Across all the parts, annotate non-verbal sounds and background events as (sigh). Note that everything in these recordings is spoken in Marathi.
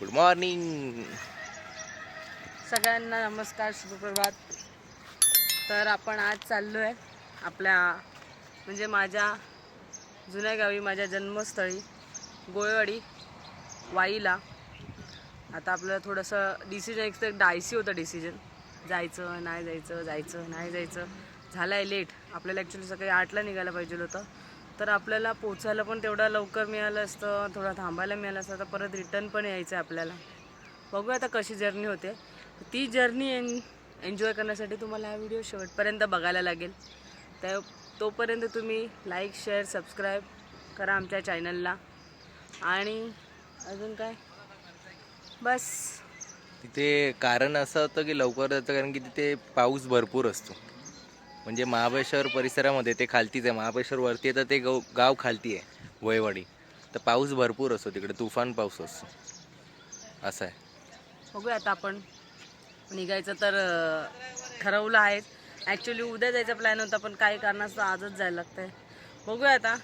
गुड मॉर्निंग सगळ्यांना नमस्कार शुभप्रभात. तर आपण आज चाललो आहे आपल्या म्हणजे माझ्या जुन्या गावी माझ्या जन्मस्थळी गोळवाडी वाईला. आता आपलं थोडंसं डिसिजन एक तर डायसी होतं डिसिजन जायचं नाही जायचं जायचं नाही जायचं. झालं आहे लेट आपल्याला ॲक्च्युली सकाळी आठला निघायला पाहिजे होतं. तर आपल्याला पोचायला पण तेवढा लवकर मिळालं असतं थोडं थांबायला मिळालं असतं. तर परत रिटर्न पण यायचं आहे आपल्याला. बघूया आता कशी जर्नी होते. ती जर्नी एन एन्जॉय करण्यासाठी तुम्हाला हा व्हिडिओ शेवटपर्यंत बघायला लागेल. त्या तोपर्यंत तुम्ही लाईक शेअर सबस्क्राईब करा आमच्या चॅनलला आणि अजून काय? बस. तिथे कारण असं होतं की लवकर जातं कारण की तिथे पाऊस भरपूर असतो. म्हणजे महाबळेश्वर परिसरामध्ये ते खालतीच आहे. महाबळेश्वर वरती आहे तर ते गाव गाव खालती आहे वयवाडी. तर पाऊस भरपूर असतो तिकडे तुफान पाऊस असतो. असं आहे. बघूया आता आपण. निघायचं तर अं, ठरवलं आहे. ॲक्च्युली उद्या जायचा प्लॅन होता पण काही कारणास्तव आजच जायला लागतं आहे बघूया आता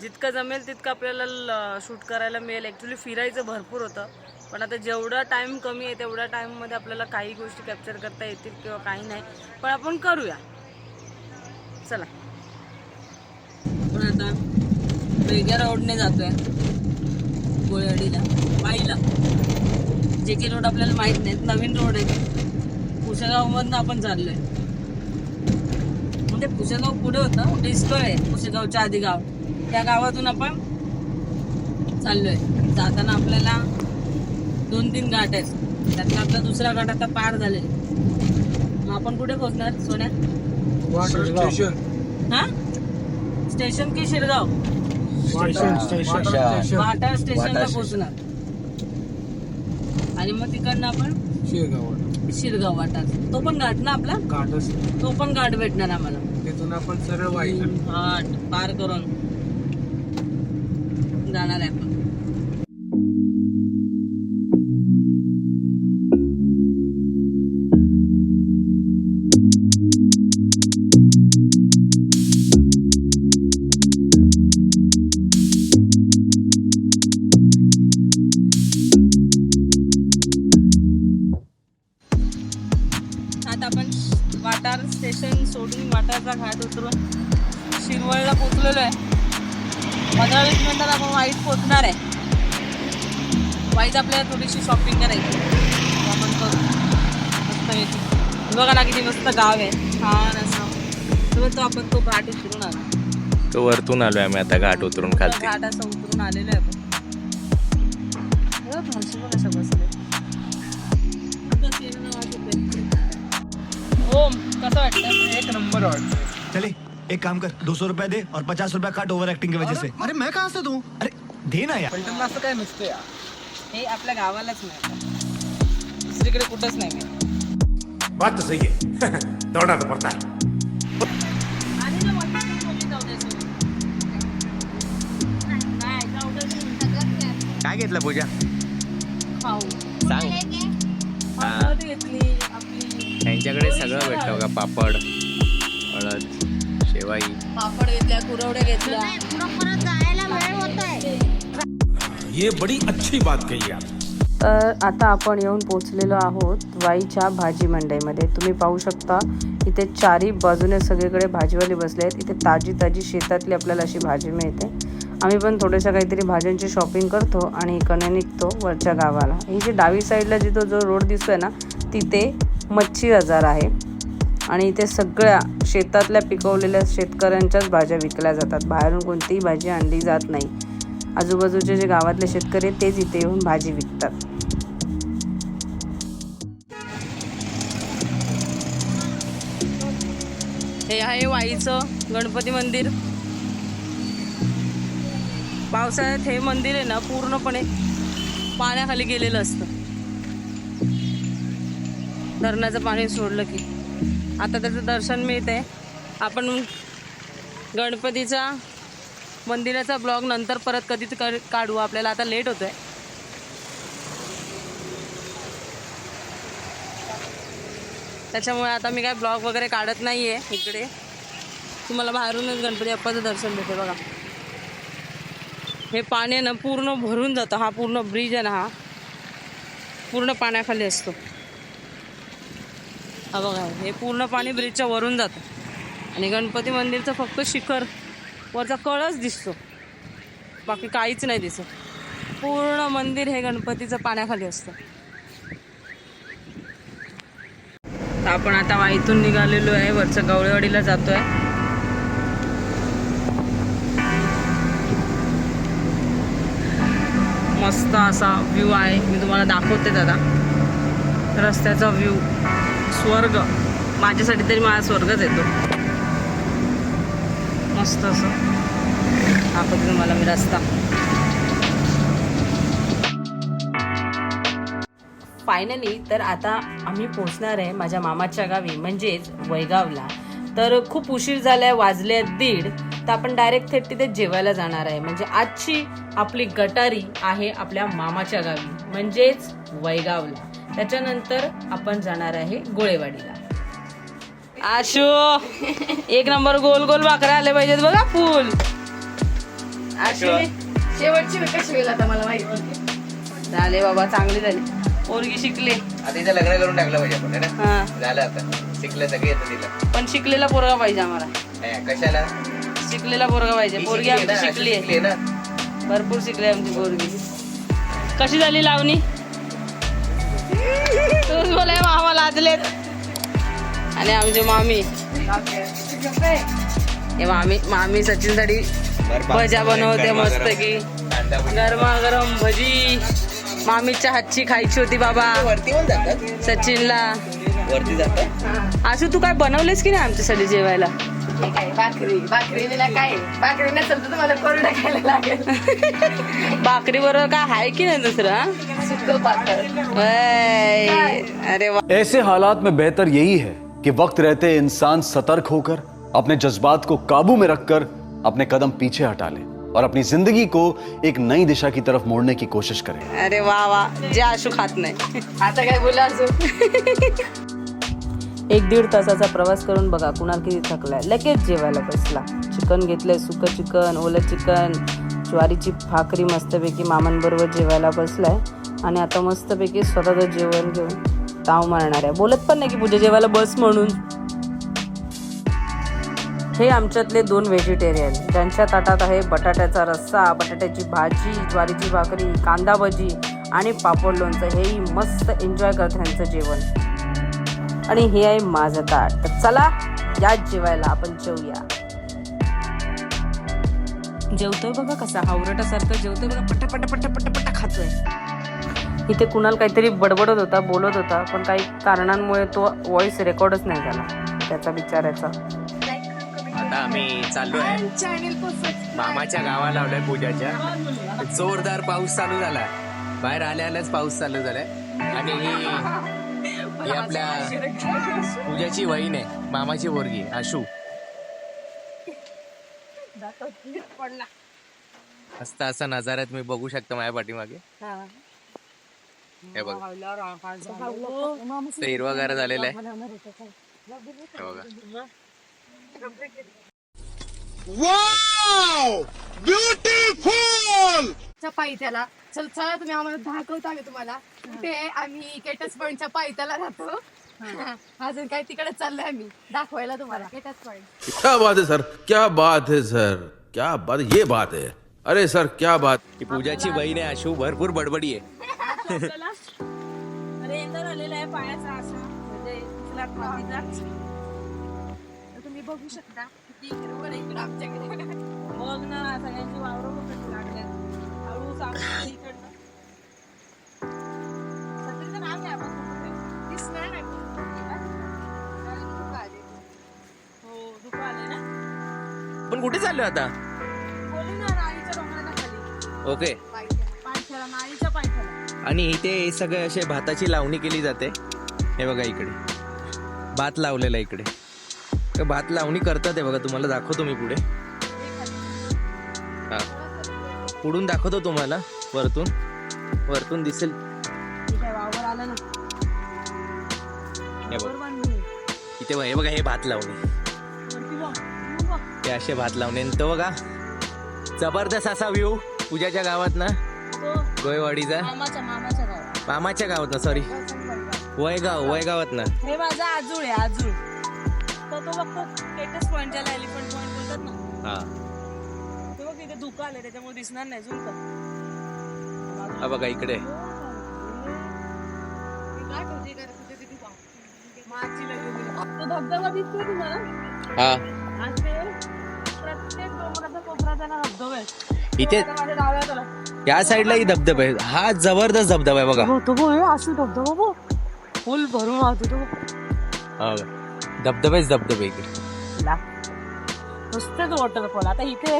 जितकं जमेल तितकं आपल्याला शूट करायला मिळेल. ॲक्च्युली फिरायचं भरपूर होतं. पण आता जेवढा टाईम कमी आहे तेवढ्या टाईममध्ये आपल्याला काही गोष्टी कॅप्चर करता येतील किंवा काही नाही. पण आपण करूया. चला. आपण आता वेगळ्या रोडने जातोय. गोळेवाडीला बाईला जे की रोड आपल्याला माहीत नाहीत नवीन रोड आहे पुसेगावमधनं आपण चाललोय. म्हणजे पुसेगाव पुढे होतं डिस्को आहे पुसेगावच्या आधी गाव. त्या गावातून आपण चाललोय. जाताना आपल्याला दोन तीन घाट आहेत. त्यातला आपला दुसरा घाट आता पार झाले मग आपण कुठे पोहोचणार? सोन्या? हा स्टेशन की शिरगाव वाटार स्टेशनला पोहोचणार. आणि मग तिकडनं आपण शिरगाव वाटार तो पण घाट ना आपला? तो पण घाट भेटणार आम्हाला. तिथून आपण सरळ वाईला. घाट पार करून जाणार आहे आपण. वाईट आपल्याला थोडीशी शॉपिंग करायची आपण करू. मस्त याची बघा ना किती मस्त गाव आहे. छान असं तर तो आपण तो घाट उतरून आलो. तो वरतून आलोय आम्ही आता घाट उतरून खालती. घाट असं उतरून आलेलो आहे आपण. असं. ओम कसं वाटतं एक नंबर वाटतं चले एक काम कर. दो सौ रुपया दे और पचास रुपया काट ओवर एक्टिंग की वजह से. अरे मैं कहाँ से दूं? अरे दे ना यार. असं काय नसतं यार? हे आपल्या गावालाच नाही दुसरीकडे कुठंच नाही मिळत. बात तो सही है दौड़ना तो पड़ता है. काय घेतलं पूजा? खाऊ. सांग. त्यांच्याकडे सगळं भेटतं बघा पापड हळद शेवाई. पापड घेतल्या कुरवड्या घेतल्या. ये बड़ी अच्छी बात कही आप तर आता आपण येऊन पोचलेलो आहोत वाईच्या भाजी मंडईमध्ये. तुम्ही पाहू शकता इथे चारी बाजूने सगळीकडे भाजीवाले बसले आहेत. इथे ताजी ताजी शेतातली आपल्याला अशी भाजी मिळते. आम्ही पण थोड्याशा काहीतरी भाज्यांची शॉपिंग करतो आणि इकडे निघतो वरच्या गावाला. ही जी डावी साईडला जिथं जो रोड दिसतोय ना तिथे मच्छी बाजार आहे. आणि इथे सगळ्या शेतातल्या पिकवलेल्या शेतकऱ्यांच्याच भाज्या विकल्या जातात. बाहेरून कोणतीही भाजी आणली जात नाही. आजूबाजूचे जे गावातले शेतकरी आहेत तेच इथे येऊन भाजी विकतात. हे आहे वाईचं गणपती मंदिर. पावसाळ्यात हे मंदिर आहे ना पूर्णपणे पाण्याखाली गेलेलं असतं. धरणाचं पाणी सोडलं की. आता त्याचं दर्शन मिळतंय. आपण गणपतीचा मंदिराचा ब्लॉग नंतर परत कधीच काढू. आपल्याला आता लेट होतोय. त्याच्यामुळे आता मी काय ब्लॉग वगैरे काढत नाही आहे इकडे. तुम्हाला बाहेरूनच गणपती बाप्पाचं दर्शन देते बघा. हे पाणी आहे ना पूर्ण भरून जातं. हा पूर्ण ब्रिज आहे ना हा. पूर्ण पाण्याखाली असतो. हा बघा हे पूर्ण पाणी ब्रिजच्या वरून जातं. आणि गणपती मंदिरचं फक्त शिखर वरचा कळस दिसतो. बाकी काहीच नाही दिसत. पूर्ण मंदिर हे गणपतीचं पाण्याखाली असतं. तर आपण आता वाईतून निघालेलो आहे. वरचं गवळेवाडीला जातोय. मस्त असा व्ह्यू आहे. मी तुम्हाला दाखवते दादा. रस्त्याचा व्ह्यू स्वर्ग. माझ्यासाठी तरी माझा स्वर्गच येतो मस्त असं. दाखवते तुम्हाला मी रस्ता. फायनली तर आता आम्ही पोचणार आहे माझ्या मामाच्या गावी म्हणजेच वैगावला. तर खूप उशीर झालाय वाजले आहेत दीड. तर आपण डायरेक्ट थेट तिथे जेवायला जाणार आहे. म्हणजे आजची आपली गटारी आहे आपल्या मामाच्या गावी म्हणजेच वैगावला. त्याच्यानंतर आपण जाणार आहे गोळेवाडीला. आशू एक नंबर गोल गोल भाकऱ्या आले पाहिजेत बघा फुल. आशू शेवटची मी कशी होईल आता मला माहिती झाले बाबा चांगली झाली. पोरगी शिकले. आता इथं लग्न करून टाकलं पाहिजे आपण है ना? हा. झालं आता. शिकलं सगळे येतं तिला. पण शिकलेला पोरगा पाहिजे आम्हाला. कशाला? शिकलेला पोरगा पाहिजे. ती पोरगी शिकली आमची ना, शिकली आहे. शिकली ना. भरपूर शिकली आमची पोरगी. कशी झाली लावणी? तूच बोलाय मामा लाजलेत. आणि आमची मामी. हे मामी मामी सचिनसाठी भज्या बनवते मस्त की. भजी. गरमागरम भजी. मामीच्या हातची खायची होती बाबा. सचिनला. वरती जातात? आशू तू काय बनवलेस की नाही आमच्यासाठी जेवायला? काय भाकरी भाकरी ना काय? भाकरी नसेल तर तुम्हाला कोरडा खायला लागेल. भाकरी बरोबर काय आहे की नाही दुसरं हा? अरे वा. ऐसे हालात में बेहतर यही है। कि वक्त रहते इंसान सतर्क होकर अपने जज्बात को काबू में रखकर अपने कदम पीछे हटा ले और अपनी जिंदगी को एक नई दिशा की तरफ मोड़ने की कोशिश करे। अरे वा वा जे आशू खात नाही आता काय बोला एक दीड तासाचा प्रवास करून बघा कुणाल किती थकलाय. लगेच जेवायला बसला. चिकन घेतलंय सुकं चिकन ओलं चिकन ज्वारीची भाकरी मस्तपैकी मामांबरोबर जेवायला बसलाय. आणि आता मस्तपैकी स्वतःचं जेवण घेऊन ताव मारणार आहे. बोलत पण नाही की पूजा जेवायला बस म्हणून. हे आमच्यातले दोन व्हेजिटेरियन ज्यांच्या ताटात आहे बटाट्याचा रस्सा बटाट्याची भाजी ज्वारीची भाकरी कांदा भजी आणि पापड लोणचं. हेही मस्त एन्जॉय करत ह्यांचं जेवण. आणि हे आहे माझं ताट. तर चला याच जेवायला आपण जेवूया जेवतोय बघा कसा हावरटासारखं जेवतोय बघा पट्ट पट्टा पट्ट पट्टा पट्टा खातोय. इथे कुणाल काहीतरी बडबडत होता बोलत होता पण काही कारणांमुळे तो व्हॉइस रेकॉर्डच नाही झाला त्याचा विचारायचा. आता आम्ही चाललो आहे मामाच्या गावाला लावलोय पूजाच्या. जोरदार पाऊस चालू झाला. बाहेर आल्या आल्याच पाऊस चालू झालाय. आणि ही आपल्या पूजाची वहीन आहे मामाची पोरगी आशू. मस्त असा नजारा तुम्ही बघू शकता माझ्या पाठीमागे. हे बघा. हिरवागार झालेला आहे. हे पायथ्याला चल चला तुम्ही आम्हाला दाखवतो आम्ही तुम्हाला. ते आम्ही केटस पॉइंटच्या पायथ्याला राहतो. अजून काय तिकडे चाललोय आम्ही. दाखवायला तुम्हाला. केटस पॉइंट क्या बात है सर. क्या बात है सर. क्या बात ये बात है. अरे सर क्या बात. ही पूजाची बहीण आहे आशू भरपूर बडबडी आहे. (laughs) तुम्ही बघू शकता किती हिरवळ आहे इकडं आमच्याकडे. बघ ना सगळ्यांची वावरं बघ कशी लागल्यात. हळू सांग इकडनं. सचिनचं नाव काय आपण कुठे? दिसणार नाही. हो दुःख आले ना? पण कुठे चाललो आता? बोलू ना नाळीच्या डोंगराच्या खाली. ओके. पायथ्याला नाळीच्या पायथ्याला. आणि इथे सगळे असे भाताची लावणी केली जाते. हे बघा इकडे. भात लावलेला इकडे. तर भात लावणी करतात हे बघा तुम्हाला दाखवतो मी पुढे. हा. पुढून दाखवतो तुम्हाला वरतून. वरतून दिसेल. हे हे बघा. इथे हे बघा हे भात लावणी. तू. हे असे भात लावणे. आणि तो बघा जबरदस्त असा व्ह्यू पूजाच्या गावात ना. तो गोयवाडीचा. मामाच्या गावात. ना सॉरी वयगाव वयगावात ना हे माझा आजूळ आहे आजूळ. तर तो बघतो स्टेटस पॉइंट ज्याला एलिफंट पॉइंट बोलतात ना. हा. ते बघ तिथे धुकं आले त्याच्यामुळे दिसणार नाही झूम कर. हा बघा इकडे. तो धबधबा दिसतोय तुम्हाला? हा. असे प्रत्येक डोंगराचा कोपरा त्याला धबधबा आहे. इथे. या साईडलाही धबधबा आहे. हा जबरदस्त धबधबा आहे बघा. हो, तो बघ, हे असू धबधबा बघ. फुल भरून वाहतो तो. हा बघा. धबधबेच धबधबे. नुसतेच वॉटरफॉल आता इथे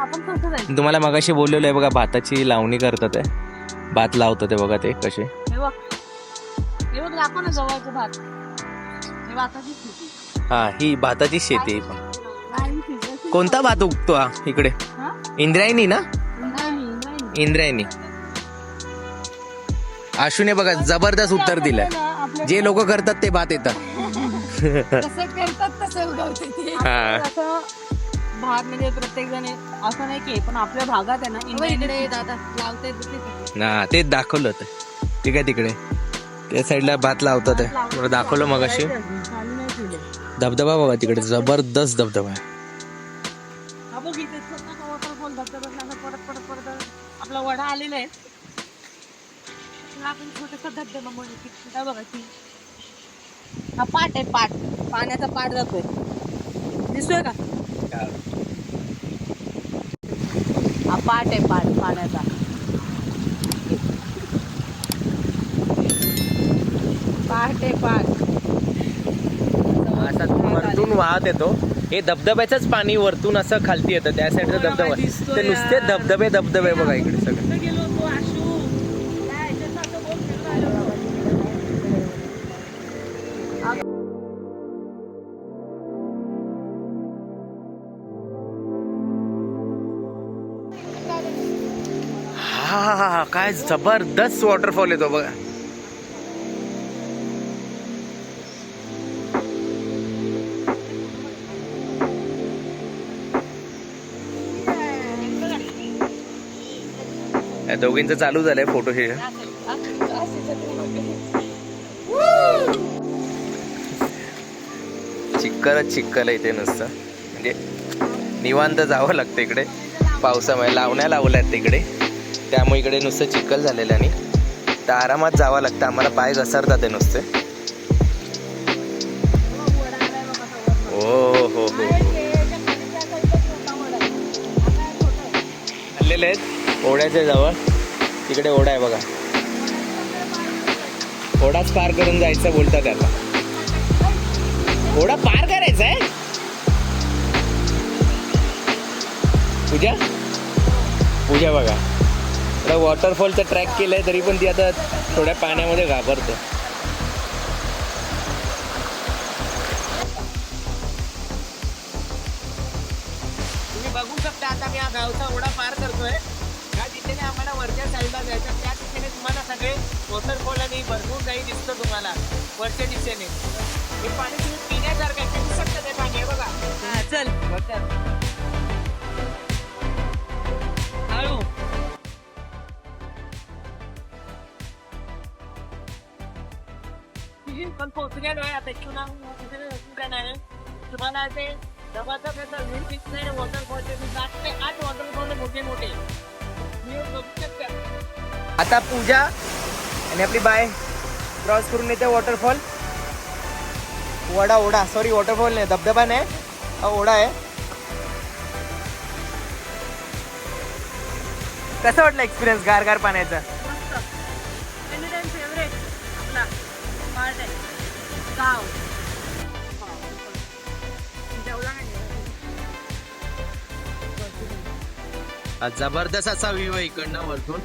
आपण कसं जायचं तुम्हाला मगाशी बोललेलो आहे बघा भाताची लावणी करतात आहे भात लावतात आहे बघा ते कसे हे बघ हे बघ दाखव ना जवळचं भात हे भाताची शेती हा ही भाताची पण. कोणता भात उगतो हा इकडे? इंद्रायणी ना. इंद्रायणी आशूने बघा जबरदस्त उत्तर दिलंय. आपल्या जे लोक करतात ते भात येतात. कसं करतात तसं उगवते ते. हा. असं भात म्हणजे प्रत्येक जण असं नाही की पण आपल्या भागात आहे ना इकडे दादा. लावते तिथे. ना तेच दाखवलं होतं. ठीक आहे तिकडे. त्या साईडला भात लावतात. दाखवलं मग अशी नाही धबधबा बघा तिकडे जबरदस्त धबधबा आहे. हा बघ इथे वॉटरफॉल आपला वडा आलेला आहे. आपण छोटासा धबधबा हा बघा ती हा पाट आहे पाट. पाण्याचा पाट जातोय. दिसतोय का? हा पाट आहे पाट पाण्याचा. पाट आहे पाट. असा वरतून वाहत येतो. हे धबधब्याचंच पाणी वरतून असं खालती येतं. त्या साईडचा धबधबा. ते नुसते. धबधबे धबधबे बघा इकडे सगळे. काय जबरदस्त वॉटरफॉल येतो बघा. दोघींचं चालू झालंय फोटो हे. चिक्कलच चिक्कल आहे इथे नुसतं. म्हणजे निवांत जावं लागतं इकडे. पावसामुळे लावण्या लावल्यात तिकडे. त्यामुळे इकडे नुसतं चिखल झालेलं आणि तर आरामात जावं लागतं. आम्हाला पाय घसरतात ते नुसते. हो हो हो, हो. आलेले आहेत ओढ्याच्या जवळ. तिकडे ओढा आहे बघा. ओढाच पार करून जायचं बोलतात त्याला ओढा पार करायचा आहे? पूजा? पूजा बघा. आता वॉटरफॉलचं ट्रॅक केलाय तरी पण ती आता थोड्या पाण्यामध्ये घाबरते. तुम्ही बघू शकता आता मी हा गावचा ओढा पार करतोय. त्या दिशेने आम्हाला वरच्या साईडला जायचं त्या दिशेने तुम्हाला सगळे वॉटरफॉल आणि भरपूर काही दिसतं तुम्हाला. वरच्या दिशेने. हे पाणी तुम्ही पिण्यासारखं पण आहे आता इथून आम्ही इथून काय नाही तुम्हाला ते जवळचा त्याचा व्ह्यू दिसतंय वॉटरफॉलचे सात ते आठ वॉटरफॉल मोठे मोठे मी बघू शकता आता पूजा आणि आपली बाय क्रॉस करून येते वॉटरफॉल वडा ओढा सॉरी वॉटरफॉल नाही धबधबा नाही. हा ओढा आहे. कसं वाटलं एक्सपिरियन्स गार गार पाण्याचा? गाव जबरदस्त असा व्ह्यू आहे इकडनं वरतून.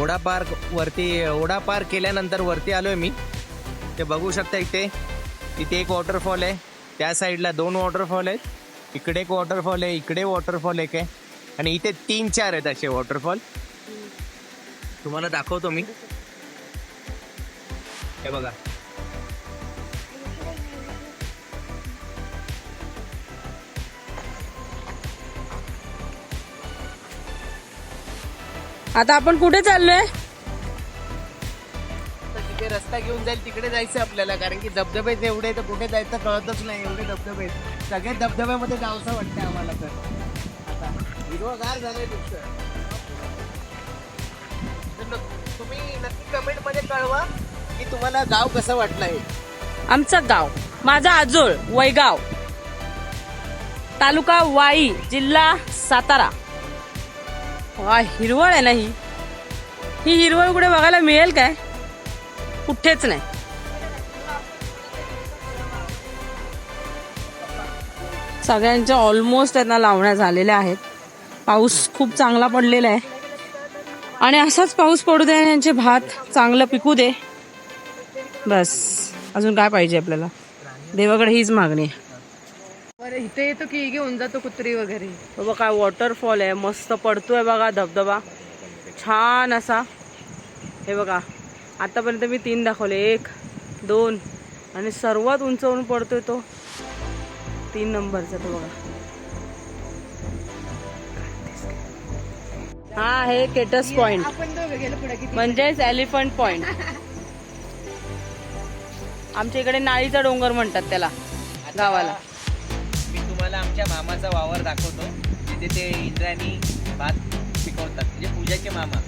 ओढा पार वरती ओढा पार केल्यानंतर वरती आलोय मी. ते बघू शकता इथे. इथे एक वॉटरफॉल आहे. त्या साईडला दोन वॉटरफॉल आहेत. इकडे एक वॉटरफॉल आहे इकडे वॉटरफॉल एक आहे. आणि इथे तीन चार आहेत असे वॉटरफॉल तुम्हाला दाखवतो मी. हे बघा. आता आपण कुठे चाललोय? जिथे रस्ता घेऊन जाईल तिकडे जायचं आपल्याला. कारण की धबधबे एवढे तर कुठे जायचं कळतच नाही एवढे धबधबे आहेत. सगळे धबधब्यामध्ये जावंसं वाटतं आम्हाला तर. आता हिरवगार झालंय नुसतं तर नक- तुम्ही नक्की कमेंटमध्ये कळवा की तुम्हाला गाव कसं वाटलं आहे आमचं गाव. माझा आजोळ वैगाव. तालुका वाई जिल्हा सातारा. वा हिरवळ आहे ना ही. ही हिरवळ कुठे बघायला मिळेल काय? कुठेच नाही. सगळ्यांच्या ऑलमोस्ट त्यांना लावण्या झालेल्या आहेत. पाऊस खूप चांगला पडलेला आहे. आणि असाच पाऊस पडू दे यांचे भात चांगलं पिकू दे. बस. अजून काय पाहिजे आपल्याला? देवाकडे हीच मागणी आहे. बरं इथे येतो की घेऊन जातो कुत्री वगैरे? बाबा काय वॉटरफॉल आहे. मस्त पडतोय बघा धबधबा. छान असा. हे बघा आतापर्यंत मी तीन दाखवले. एक दोन आणि सर्वात उंचावरून पडतोय तो. तीन नंबरचा तो बघा. हा आहे केटस पॉइंट म्हणजेच एलिफंट पॉइंट (laughs) आमच्या इकडे नाळीचा डोंगर म्हणतात त्याला गावाला. तुम्हाला आमच्या मामाचा वावर दाखवतो तिथे ते इंद्रायणी भात पिकवतात म्हणजे पूजाचे मामा.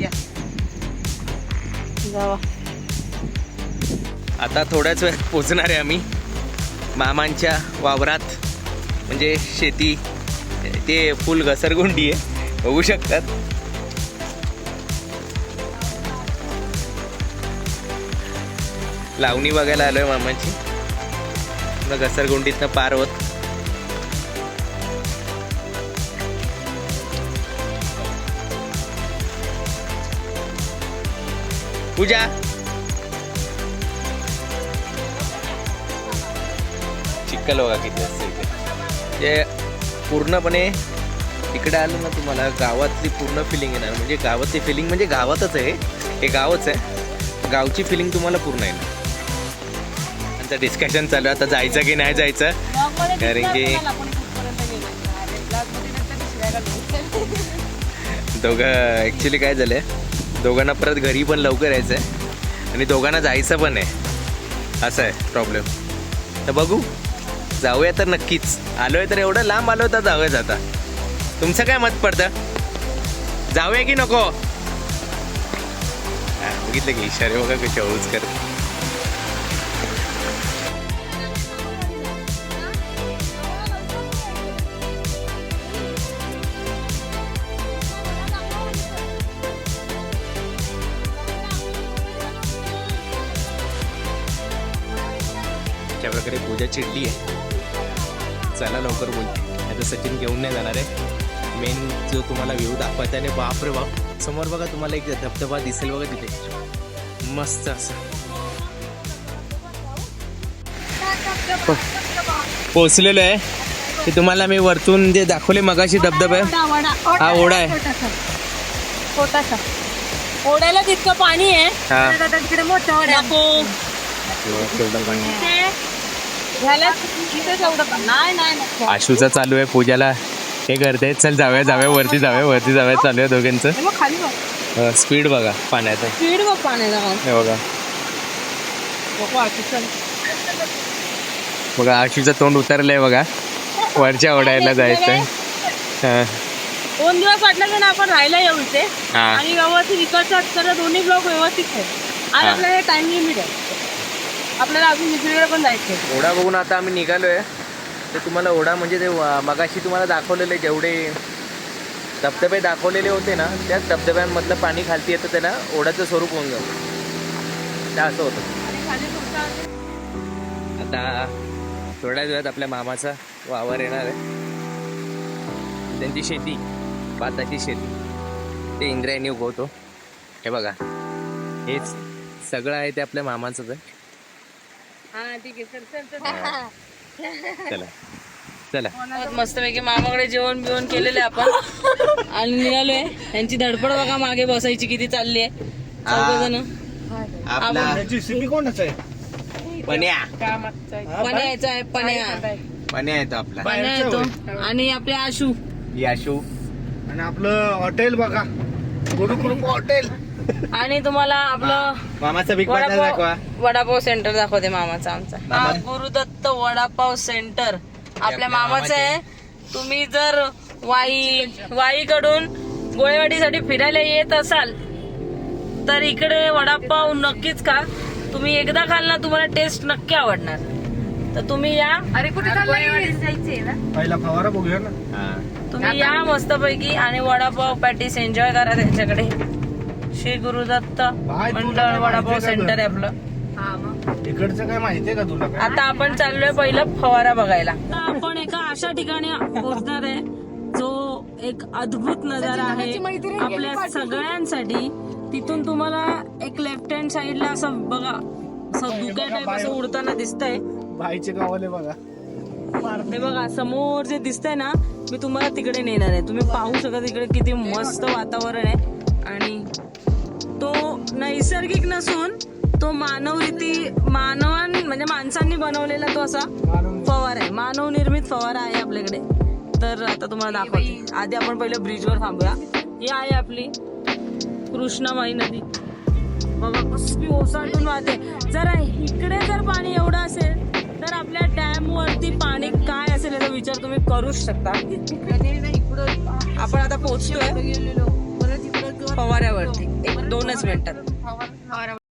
या. जावा. आता थोड्याच वेळात पोचणार आहे आम्ही. मामांच्या वावरात म्हणजे शेती ते फुल घसरगुंडी आहे बघू शकतात. लावणी बघायला आलोय मामाची. मग घसरगुंडीतनं पार होत. पूजा. चिखल बघा किती असते इथे जे पूर्णपणे इकडे आलं ना तुम्हाला गावातली पूर्ण फिलिंग येणार. म्हणजे गावातली फिलिंग म्हणजे गावातच आहे. हे गावच आहे. गावची फिलिंग तुम्हाला पूर्ण येणार. त्यांचं डिस्कशन चालू आहे. आता जायचं की नाही जायचं? कारण की दोघं ॲक्च्युली काय झालंय? दोघांना परत घरी पण लवकर यायचं आहे आणि दोघांना जायचं पण आहे. असं आहे प्रॉब्लेम तर बघू. जाऊया तर नक्कीच. आलोय तर एवढं लांब आलोय तर जाऊयाच आता. तुमचं काय मत पडतं? जाऊया की नको? बघितलं की इशारे बघा कसे हळूच कर पूजा चिडली आहे. चला लवकर बोलते आता सचिन घेऊन नाही जाणार आहे. मेन जो तुम्हाला व्ह्यू दाखवायचा आहे बाप रे बाप. समोर बघा तुम्हाला एक धबधबा दिसेल बघा तिथे. मस्त असं. पोचलेलो आहे. ते तुम्हाला मी वरतून जे दाखवले मगाशी धबधबा. आहे हा ओढा आहे. ओढ्याला तितकं पाणी आहे. हा. तिकडे मोठं नाही आशूचा चालू आहे पूजाला हे करते. चल जाऊया जाऊया वरती जाऊया वरती जाऊया चालू आहे दोघांचं. मग खाली बघ. स्पीड बघा पाण्याचं स्पीड बघ पाण्याला. हे बघा. नको बघा आशूचं तोंड उतरलंय बघा. वरच्या ओढायला जायचंय. हा. दोन दिवस वाटलं तर ना आपण राहायला येऊ इथे. हा. आणि व्यवस्थित इकडचं तर दोन्ही ब्लॉक व्यवस्थित आहे. आज हा. आपल्याला टाइम लिमिट आहे. आपल्याला अजून दुसरीकडे पण जायचं आहे ओढा बघून आता आम्ही निघालोय. ते तुम्हाला ओढा म्हणजे ते वा- मगाशी तुम्हाला दाखवलेले जेवढे धबधबे दाखवलेले होते ना त्याच धबधब्यांमधलं पाणी खालती येतं त्याला ओढ्याचं स्वरूप होऊन जातं. त्या असं होतं. आता थोड्याच वेळात आपल्या मामाचा वावर येणार आहे. त्यांची शेती भाताची शेती. ते इंद्रायणी उगवतो. हे बघा. हेच सगळं आहे ते आपल्या मामाचंच आहे. हा ठीक आहे. चल चल चल. चला. चला. मस्तपैकी मामाकडे जेवण बिवण केलेलं आहे आपण. आणि निघालोय. यांची धडपड बघा मागे बसायची किती चालली आहे. जण. आपला. जेसीबी कोणाचं आहे? पण्या. पण्या यायचा आहे पण्या. पण्या येतो आपला. पण्या येतो. आणि आपले आशू. याशू. आणि आपलं हॉटेल बघा. गुरुकुल हॉटेल. आणि तुम्हाला आपलं मामाचा बिग बाजार दाखवा. वडापाव वडापाव सेंटर दाखवते मामाचा आमचा. हा गुरुदत्त वडापाव सेंटर आपल्या मामाचं आहे. तुम्ही जर वाई वाईकडून गोळेवाडीसाठी फिरायला येत असाल तर इकडे वडापाव नक्कीच का तुम्ही एकदा खाल ना तुम्हाला टेस्ट नक्की आवडणार. तर तुम्ही या. अरे कुठे ना. पहिला फवारा बघूया ना. तुम्ही या मस्तपैकी आणि वडापाव पॅटीस एन्जॉय करा त्यांच्याकडे. श्री गुरुदत्त मंडळ वडापाव सेंटर आहे आपलं. हा मग. इकडचं काय माहितीये का तुला काय? आता आपण चाललोय पहिलं फवारा बघायला. आपण एका अशा ठिकाणी पोहोचणार आहे जो एक अद्भुत नजारा आहे आपल्या सगळ्यांसाठी. तिथून तुम्हाला एक लेफ्ट हँड साइडला असं बघा असं दुका टाईप असं उडताना दिसतंय. भाईचे गावाले बघा. हे बघा समोर जे दिसतंय ना मी तुम्हाला तिकडे नेणार आहे. तुम्ही पाहू शकता तिकडे किती मस्त वातावरण आहे. आणि तो नैसर्गिक नसून तो मानवरीती मानवान म्हणजे माणसांनी बनवलेला तो असा फवारा आहे. मानव निर्मित फवारा आहे आपल्याकडे. तर आता तुम्हाला दाखवते. आधी आपण पहिलं ब्रिजवर थांबूया. ही आहे आपली कृष्णामाई नदी. बघा कसली ओसाटून वाहते. जर इकडे जर पाणी एवढं असेल तर आपल्या डॅम वरती पाणी काय असेल याचा विचार तुम्ही करूच शकता. आपण आता पोहोचतोय. फवाऱ्यावरती. एक दोनच मिनिटात.